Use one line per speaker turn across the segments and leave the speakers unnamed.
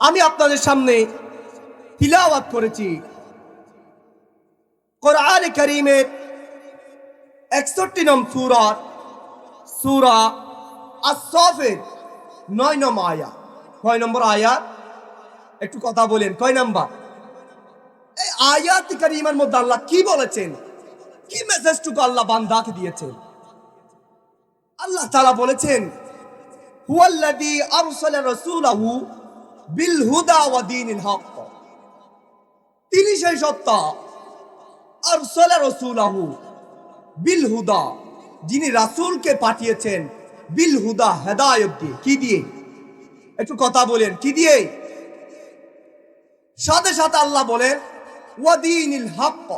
আমি আপনাদের সামনে তিলাওয়াত করেছি। কোরআন করিমের একষট্টি নম সুরার সুরা আসফের নয় নম আয়া কয় নম্বর আয়াত, একটু কথা বলেন, কয় নাম্বার? এই আয়াত করিমের মধ্যে আল্লাহ কি বলেছেন? কি মেসেজটুকু আল্লাহ বান্দাকে দিয়েছেন? আল্লাহ তাআলা বলেছেন, হুয়াল্লাযী আরসালা রাসূলাহু বিল হুদা ওয়া দীনিল হক। তিনি সেই সত্তা আরসালা রাসূলাহু বিল হুদা, যিনি রাসূলকে পাঠিয়েছেন বিল হুদা হেদায়েত দিয়ে। কি দিয়ে? একটু কথা বলেন, কি দিয়ে? সাথে সাথে আল্লাহ বলেন ওয়াদিনিল হক।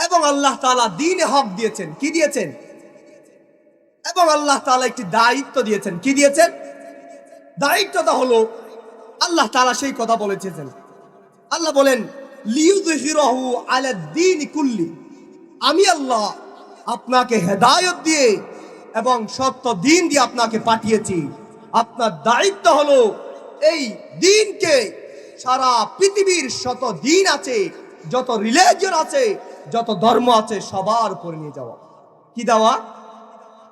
এবং আল্লাহ তাআলা দিন হক দিয়েছেন। কি দিয়েছেন? এবং আল্লাহ তাআলা একটি দায়িত্ব দিয়েছেন। কি দিয়েছেন? দায়িত্বটা হলো আল্লাহ তাআলা সেই কথা বলেছেন। আল্লাহ বলেন কুল্লি। আমি আল্লাহ আপনাকে হেদায়ত দিয়ে এবং সত্য দিন দিয়ে আপনাকে পাঠিয়েছি। আপনার দায়িত্ব হলো এই দিনকে সারা পৃথিবীর শত দিন আছে, যত রিলিজিয়ন আছে, যত ধর্ম আছে, সবার উপরে নিয়ে যাওয়া। কি দেওয়া?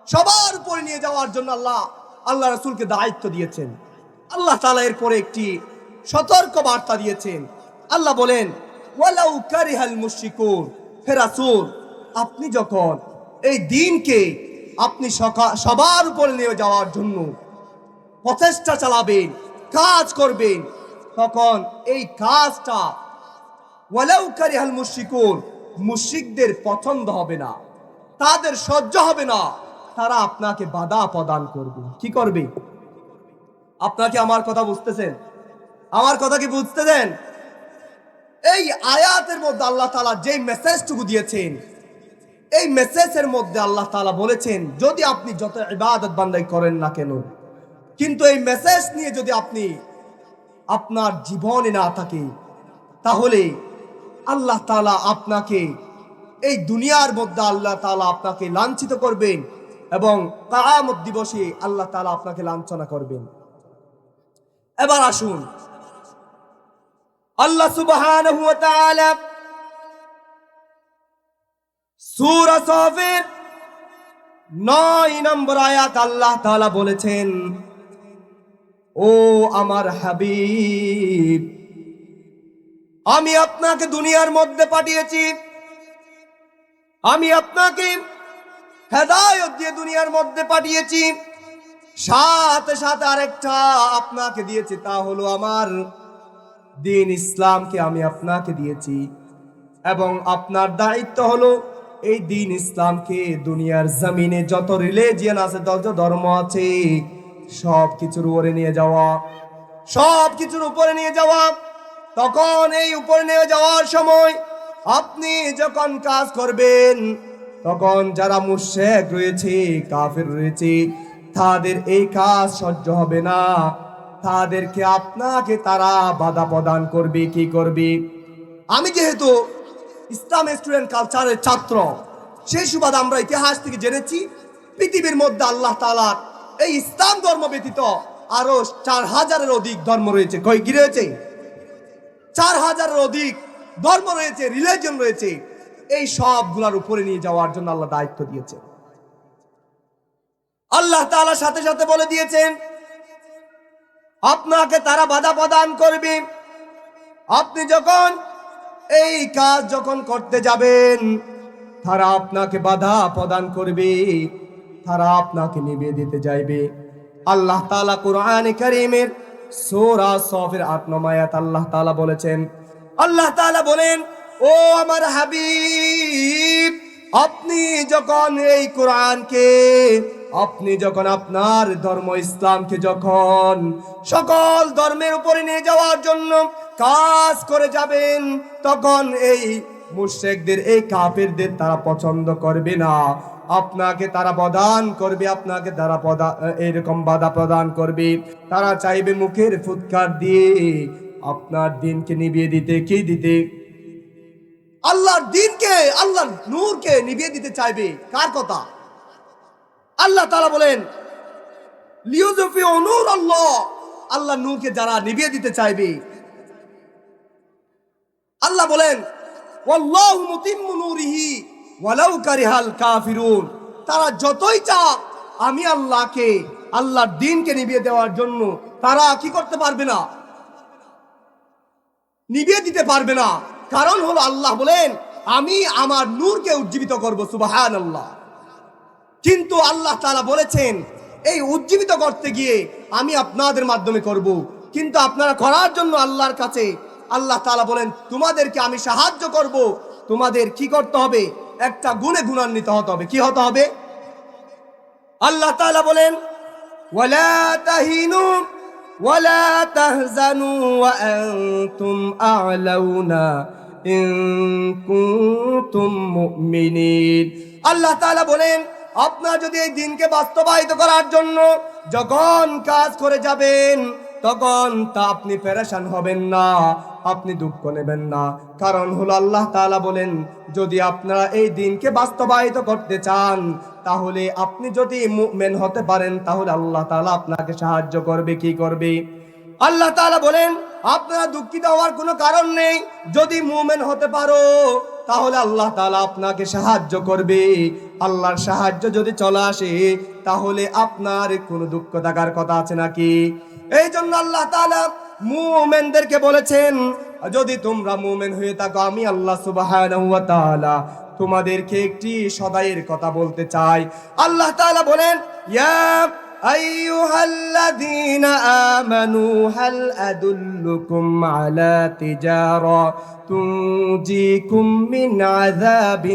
সবার উপরে নিয়ে যাওয়ার জন্য আল্লাহ আল্লাহ রসুলকে দায়িত্ব দিয়েছেন। আল্লাহ তালা এরপরে একটি সতর্ক বার্তা দিয়েছেন। আল্লাহ বলেন, ওয়ালাউ কারিহাল মুশরিকুন হে রাসূল, আপনি যখন এই দিনকে আপনি সবার উপরে নিয়ে যাওয়ার জন্য প্রচেষ্টা চালাবেন, কাজ করবেন, তখন এই কাজটা ওয়ালাউ কারিহাল মুশরিকুন মুশরিকদের পছন্দ হবে না, তাদের সহ্য হবে না, তারা আপনাকে বাধা প্রদান করবে। কি করবে? আপনাকে আমার কথা বুঝতেছেন? আমার কথা কি বুঝতেছেন? এই আয়াতের মধ্যে আল্লাহ তালা যে মেসেজটুকু দিয়েছেন, এই মেসেজের মধ্যে আল্লাহ তালা বলেছেন, যদি আপনি যত ইবাদত বান্দাই করেন না কেন, কিন্তু এই মেসেজ নিয়ে যদি আপনি আপনার জীবনে না থাকে তাহলে আল্লাহ তাআলা আপনাকে এই দুনিয়ার মধ্যে আল্লাহ তালা আপনাকে লাঞ্ছিত করবেন এবং কায়ামত দিবসে আল্লাহ তাআলা আপনাকে লাঞ্ছনা করবেন। এবার আসুন। আল্লাহ তাআলা সূরা 9 নম্বর আয়াত আল্লাহ তাআলা বলেছেন, ও আমার হাবিব, আমি আপনাকে দুনিয়ার মধ্যে পাঠিয়েছি। আমি আপনাকে হেদায়ত দিয়ে দুনিয়ার মধ্যে পাঠিয়েছি। সাথে সাথে আরেকটা আপনাকে দিয়েছি, তা হলো আমার দিন ইসলামকে আমি আপনাকে দিয়েছি এবং আপনার দায়িত্ব হলো এই দিন ইসলামকে দুনিয়ার জমিনে যত রিলিজিয়ন আছে, যত ধর্ম আছে সব কিছুর উপরে নিয়ে যাওয়া সব কিছুর উপরে নিয়ে যাওয়া। তখন এই উপরে নিয়ে যাওয়ার সময় আপনি যখন কাজ করবেন, তখন যারা মুশেক রয়েছে, কাফের রয়েছে তাদের এই কাজ সহ্য হবে না। তাদেরকে আপনাকে তারা বাধা প্রদান করবে, কি করবে? আমি যেহেতু ইসলাম স্টুডেন্ট কালচারের ছাত্র সেই সুবাদ আমরা ইতিহাস থেকে জেনেছি, পৃথিবীর মধ্যে আল্লাহ তালার এই ইসলাম ধর্ম ব্যতীত আরও চার হাজারের অধিক ধর্ম রয়েছে। কয় কি রয়েছে? চার হাজারের অধিক ধর্ম রয়েছে রিলিজন রয়েছে। এই সবগুলার উপরে নিয়ে যাওয়ার জন্য আল্লাহ দায়িত্ব দিয়েছে আল্লাহ তাআলা সাথে সাথে বলে দিয়েছেন, আপনাকে তারা বাধা প্রদান করবে। আপনি যখন এই কাজ যখন করতে যাবেন, তারা আপনাকে বাধা প্রদান করবে, তারা আপনাকে নিবে দিতে যাইবে। আল্লাহ তাআলা কোরআন কারীমের সূরা সফের আট নমায়াত আল্লাহ তাআলা বলেছেন, আল্লাহ তাআলা বলেন, ও আমার হাবিব, আপনি যখন এই কোরআনকে আপনি যখন আপনার ধর্ম ইসলামকে যখন সকল ধর্মের উপরে নিয়ে যাওয়ার জন্য কাজ করে যাবেন, তখন এই মুশেকদের এই কাফেরদের তারা পছন্দ করবে না। আপনাকে তারা প্রদান করবে, আপনাকে তারা এরকম বাধা প্রদান করবে। তারা চাইবে মুখের ফুৎকার দিয়ে আপনার দিনকে নিভিয়ে দিতে। কি দিতে? আল্লাহর দিনকে, আল্লাহর নূরকে নিভিয়ে দিতে চাইবে। কার কথা? আল্লাহ তাআলা বলেন আল্লাহ। নূরকে যারা নিভিয়ে দিতে চাইবে। আল্লাহ বলেন তারা যতই চাক, আমি আল্লাহকে, আল্লাহর দিনকে নিভিয়ে দেওয়ার জন্য তারা কি করতে পারবে না? নিভিয়ে দিতে পারবে না। কারণ হলো আল্লাহ বলেন, আমি আমার নূরকে উজ্জীবিত করব সুবাহান আল্লাহ কিন্তু আল্লাহ তাআলা বলেছেন, এই উজ্জীবিত করতে গিয়ে আমি আপনাদের মাধ্যমে করব। কিন্তু আপনারা করার জন্য আল্লাহর কাছে, আল্লাহ তালা বলেন, তোমাদেরকে আমি সাহায্য করব। তোমাদের কি করতে হবে? একটা গুণে গুণান্বিত হতে হবে। কি হতে হবে? আল্লাহ তালা বলেন আল্লাহ তাআলা বলেন আপনার যদি এই দিনকে বাস্তবায়িত করার জন্য যখন কাজ করে যাবেন, তখন তা আপনি পেরেশান হবেন না, আপনি দুঃখ নেবেন না। কারণ হলো আল্লাহ তাআলা বলেন, যদি আপনারা এই দিনকে বাস্তবায়িত করতে চান, তাহলে আপনি যদি মুমিন হতে পারেন, তাহলে আল্লাহ তাআলা আপনাকে সাহায্য করবে, কি করবে? আল্লাহ তাআলা বলেন, আপনারা দুঃখিত হওয়ার কোনো কারণ নেই, যদি মুমিন হতে পারো, তাহলে আল্লাহ তাআলা আপনাকে সাহায্য করবে। আল্লাহর সাহায্য যদি চলে আসে, তাহলে আপনার কোনো দুঃখ থাকার কথা আছে নাকি? এই জন্য আল্লাহ তাআলা মুমেনদেরকে বলেছেন, যদি তোমরা মুমেন হয়ে থাকো, আমি আল্লাহ তাআলা তোমাদেরকে একটি সদাইয়ের কথা বলতে চাই। আল্লাহ তাআলা বলেন, ইয়া أيها الذين آمنوا هل أدلكم على تجارة تنجيكم من عذاب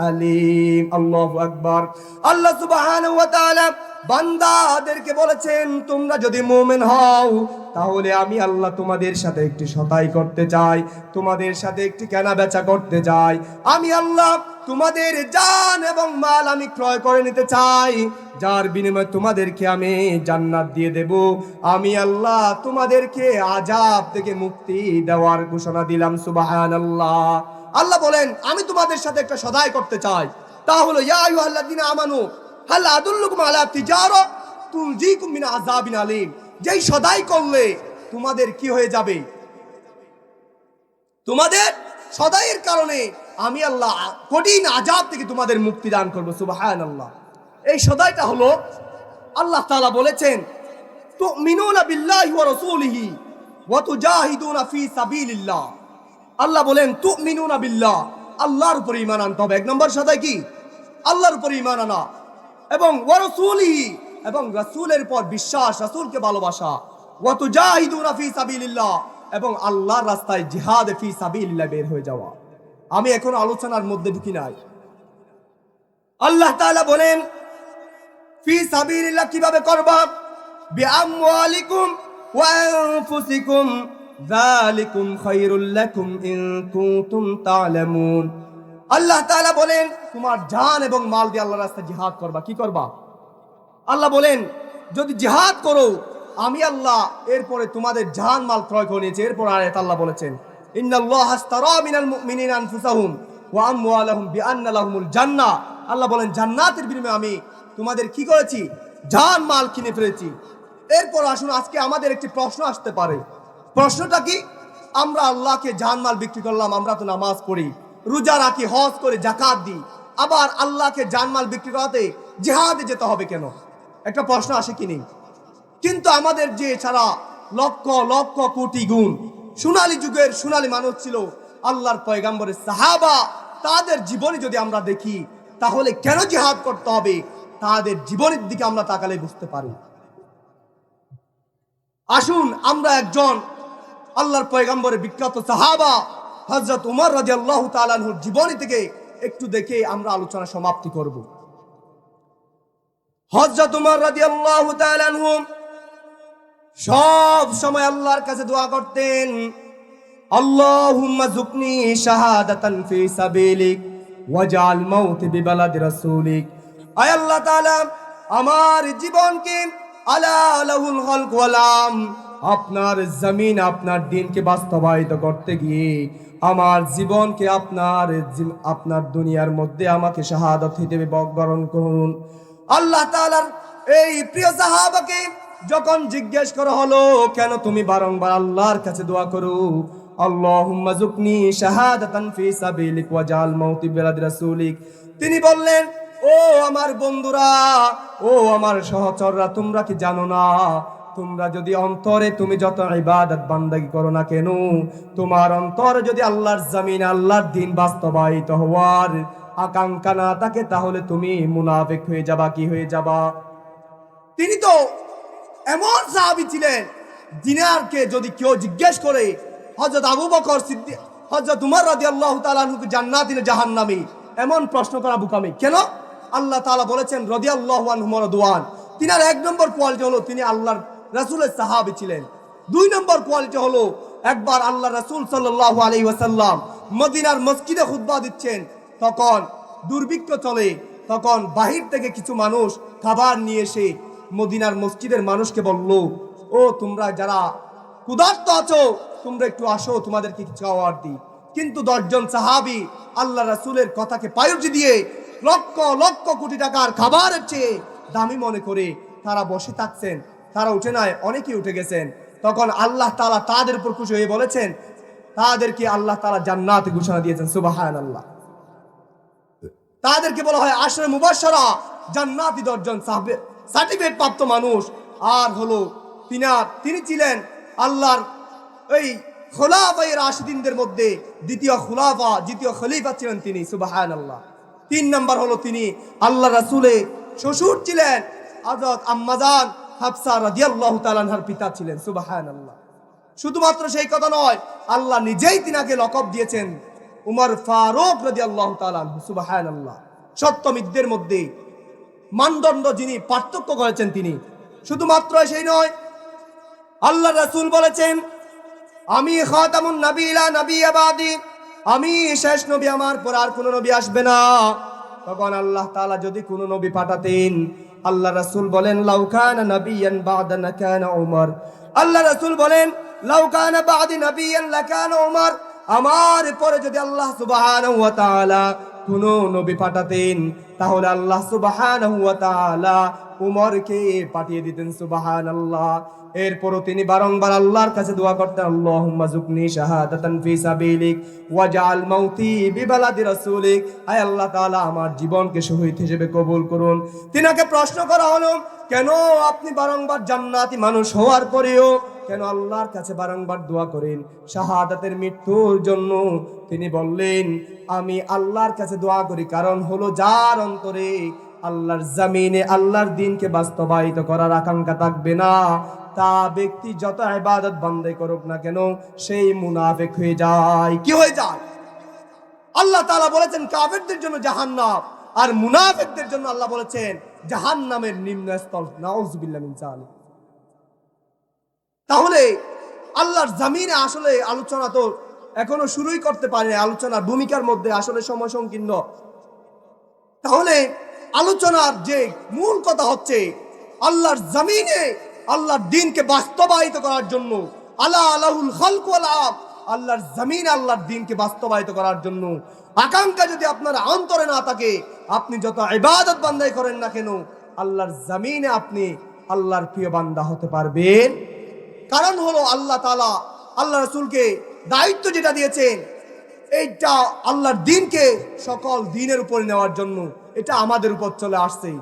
أليم؟ الله أكبر. الله سبحانه وتعالى বান্দাদেরকে বলেছেন, তোমরা যদি মুমিন হও, তাহলে আমি আল্লাহ তোমাদের সাথে একটি সতাই করতে চাই, তোমাদের সাথে একটি কেনা বেচা করতে চাই। আমি আল্লাহ তোমাদের জান এবং মাল আমি ক্রয় করে নিতে চাই, যার বিনিময়ে তোমাদেরকে আমি জান্নাত দিয়ে দেব। আমি আল্লাহ তোমাদেরকে আজাব থেকে মুক্তি দেওয়ার ঘোষণা দিলাম সুবাহান আল্লাহ আল্লাহ বলেন, আমি তোমাদের সাথে একটা সদাই করতে চাই। তা হলো, ইয়া আমানু হাল আদুল্লুকুম আলা আলীম যেই সদাই করলে তোমাদের কি হয়ে যাবে? তোমাদের সদাইয়ের কারণে আমি আল্লাহ কঠিন আজাব থেকে তোমাদের মুক্তি দান করব সুবাহান আল্লাহ এই সদাইটা হলো আল্লাহ তাআলা বলেছেন তো মিনুনা ওয়া তুজাহিদুনা ফি সাবিলিল্লাহ। আল্লাহ বলেন তু মিনুনা বিল্লাহ। আল্লাহর উপর ঈমান আনতে হবে। এক নম্বর সদাই কি? আল্লাহর উপরে ঈমান আনা। এবং ওয়া রাসূলিহি এবং রাসূলের পর বিশ্বাস, রাসূলকে ভালোবাসা। ওয়া তুজাহিদুনা ফি সাবিলিল্লাহ, এবং আল্লাহর রাস্তায় জিহাদ ফি সাবিলিল্লাহ বের হয়ে যাওয়া। আমি এখন আলোচনার মধ্যে ঢুকি নাই। আল্লাহ তাআলা বলেন, ফি সাবিলিল্লাহ কীভাবে করবা? বিআমওয়ালিকুম ওয়া আনফুসিকুম। যালিকুম খায়রুল লাকুম ইন কুনতুম তা'লামুন আল্লাহ তাআলা বলেন, তোমার জান এবং মাল দিয়ে আল্লাহর রাস্তায় জিহাদ করবা, কি করবা? আল্লাহ বলেন, যদি জিহাদ করো, আমি আল্লাহ এরপরে তোমাদের জান, মাল ক্রয় করে নিয়েছি। এরপর আয়াত আল্লাহ বলেছেন, ইন্নাল্লাহ হাস্তারা মিনাল মুমিনিনা আনফুসাহুম ওয়া আমওয়ালাহুম বিআন্না লাহুমুল জান্নাহ আল্লাহ বলেন, জান্নাতের বিনিময়ে আমি তোমাদের কি করেছি? জান, মাল কিনে ফেলেছি। এরপর আসুন, আজকে আমাদের একটি প্রশ্ন আসতে পারে। প্রশ্নটা কি? আমরা আল্লাহকে জান, মাল বিক্রি করলাম, আমরা তো নামাজ পড়ি। রোজা রাখি, হজ করে জাকাত দিই। আবার আল্লাহকে জানমাল বিক্রি করাতে জেহাদে যেতে হবে কেন? একটা প্রশ্ন আসে কি নেই? কিন্তু আমাদের যে ছাড়া লক্ষ লক্ষ কোটি গুণ সোনালী যুগের সোনালী মানুষ ছিল, আল্লাহর পয়গাম্বরের সাহাবা, তাদের জীবনী যদি আমরা দেখি, তাহলে কেন জেহাদ করতে হবে? তাদের জীবনের দিকে আমরা তাকালে বুঝতে পারি। আসুন আমরা একজন আল্লাহর পয়গাম্বরের বিখ্যাত সাহাবা হজরত উমর রাজি আল্লাহ তালানহুর জীবনী থেকে একটু দেখে আমরা আলোচনা সমাপ্তি করব। হজরত উমর রাজি আল্লাহ তালানহু সব সময় আল্লাহর কাছে দোয়া করতেন আপনার জমিন, আপনার দিনকে বাস্তবায়িত করতে গিয়ে আমার জীবনকে আপনার আপনার দুনিয়ার মধ্যে আমাকে শাহাদত হিসেবে বরণ করুন। আল্লাহ তাআলার এই প্রিয় সাহাবাকে যখন জিজ্ঞেস করা হলো, কেন তুমি বারংবার আল্লাহর কাছে দোয়া করো? আল্লাহুম্মা জুকনি শাহাদাতান ফি সাবিলিক ওয়াজাল মাউতি বিলাদ রাসূলিক। তিনি বললেন, ও আমার বন্ধুরা, ও আমার সহচররা, তোমরা কি জানো না তোমরা যদি অন্তরে তুমি যত ইবাদত বান্দাগি করো না কেন, তোমার অন্তরে যদি আল্লাহর জমিন আল্লাহর দিন বাস্তবায়িত হওয়ার আকাঙ্ক্ষা না থাকে, তাহলে তুমি মুনাফেক হয়ে যাবা, কি হয়ে যাবা? তিনি তো এমন সাহাবি ছিলেন, দিনারকে যদি কেউ জিজ্ঞেস করে হজরত আবু বকর সিদ্দিক হজরত উমর রাজি আল্লাহ তালুকে জান্নাতিন জাহান্নামি। এমন প্রশ্ন করা বুকামি। কেন? আল্লাহ তাআলা বলেছেন রদি আল্লাহ দোয়ান তিনার এক নম্বর কোয়ালিটি হলো তিনি আল্লাহর রাসূলের সাহাবি ছিলেন। দুই নম্বর কোয়ালিটি হলো, একবার আল্লাহ রাসূল সাল্লাল্লাহু আলাইহি ওয়াসাল্লাম মদিনার মসজিদে খুতবা দিচ্ছেন, তখন দুর্ভিক্ষ চলে, তখন বাহির থেকে কিছু মানুষ খাবার নিয়ে এসে মদিনার মসজিদের মানুষকে বলল, ও, তোমরা যারা ক্ষুধার্ত আছো, তোমরা একটু আসো, তোমাদেরকে কিছু খাওয়ার দিই। কিন্তু দশজন সাহাবি আল্লাহ রাসূলের কথাকে পায়ুজি দিয়ে লক্ষ লক্ষ কোটি টাকার খাবারের চেয়ে দামি মনে করে তারা বসে থাকছেন। তারা উঠে নাই, অনেকেই উঠে গেছেন। তখন আল্লাহ তালা তাদের উপর খুশি হয়ে বলেছেন, তাদেরকে আল্লাহ তালা জান্নাত ঘোষণা দিয়েছেন, সুবহানাল্লাহ। তাদেরকে বলা হয় আশরে মুবাশশারা, জান্নাতি দর্জন সার্টিফিকেট প্রাপ্ত মানুষ। আর হলো তিনার তিনি ছিলেন আল্লাহর এই খোলাফাই রাশিদিনদের মধ্যে দ্বিতীয় খোলাফা, দ্বিতীয় খলিফা ছিলেন তিনি সুবাহান আল্লাহ তিন নম্বর হলো তিনি আল্লাহ রাসূলে শ্বশুর ছিলেন আজত আম্মাজান। হাফসা রাদিয়াল্লাহু তাআলার পিতা ছিলেন সুবাহান আল্লাহ শুধুমাত্র সেই কথা নয়, আল্লাহ নিজেই তিনাকে লকব দিয়েছেন, উমর ফারুক রাজি আল্লাহ সুবাহান আল্লাহ সত্য মিথ্যের মধ্যে মানদণ্ড যিনি পার্থক্য করেছেন তিনি, শুধুমাত্র সেই নয় আল্লাহ রাসূল বলেছেন, আমি খাতামুন নবীলা নবী আবাদি। আমি শেষ নবী আমার পর আর কোনো নবী আসবে না। তখন আল্লাহ তাআলা যদি কোনো নবী পাঠাতেন আল্লাহ রাসুল বলেন লাউকানা নবিয়ান বাদানা কানা উমর। আল্লাহ রাসুল বলেন লাউকানা বাদি নবিয়ান লাকানা উমর। আমার পরে যদি আল্লাহ সুবহানাহু ওয়া তাআলা কোন নবী পাঠাতেন তাহলে আল্লাহ তাআলা উমরকে পাঠিয়ে দিতেন সুবাহান আল্লাহ এরপরও তিনি বারংবার আল্লাহর কাছে দোয়া করতেন, আল্লাহুম্মা জুকনি শাহাদাতান ফি সাবিলিক ওয়াজআল মাউতি বিবালাদি রাসূলিক। আল্লাহ তাআলা, আমার জীবনকে শহীদ হিসেবে কবুল করুন। তিনাকে প্রশ্ন করা হলো, কেন আপনি বারংবার জান্নাতি মানুষ হওয়ার পরেও কেন আল্লাহর কাছে বারংবার দোয়া করেন? শাহাদাতের মৃত্যুর জন্য? তিনি বললেন, আমি আল্লাহর কাছে দোয়া করি, কারণ হলো যার অন্তরে আল্লাহর জমিনে আল্লাহর দিনকে বাস্তবায়িত করার আকাঙ্ক্ষা থাকবে না। তা ব্যক্তি যত ইবাদত বন্ধে করুক না কেন, সেই মুনাফেক হয়ে যায়। কি হয়ে যায়? আল্লাহ তাআলা বলেছেন, কাফেরদের জন্য জাহান্নাম। আর মুনাফিকদের জন্য আল্লাহ বলেছেন, জাহান্নামের নিম্ন স্থল নাউজুবিল্লাহ মিন জালিক তাহলে আল্লাহর জামিনে আসলে আলোচনা তো এখনও শুরুই করতে পারে আলোচনার ভূমিকার মধ্যে আসলে সময় সংকীর্ণ। তাহলে আলোচনার যে মূল কথা হচ্ছে, আল্লাহর জামিনে আল্লাহর দিনকে বাস্তবায়িত করার জন্য আল্লাহ আলাহুল ওয়াল আল্লাহর জমিন আল্লাহর দিনকে বাস্তবায়িত করার জন্য। আকাঙ্ক্ষা যদি আপনার অন্তরে না থাকে, আপনি যত ইবাদত বান্দাই করেন না কেন, আল্লাহর জমিনে আপনি আল্লাহর প্রিয় বান্দা হতে পারবেন। কারণ হলো আল্লাহ তালা আল্লাহ রসুলকে দায়িত্ব যেটা দিয়েছেন এইটা আল্লাহর দিনকে সকল দিনের উপরে নেওয়ার জন্য এটা আমাদের উপর চলে আসছেই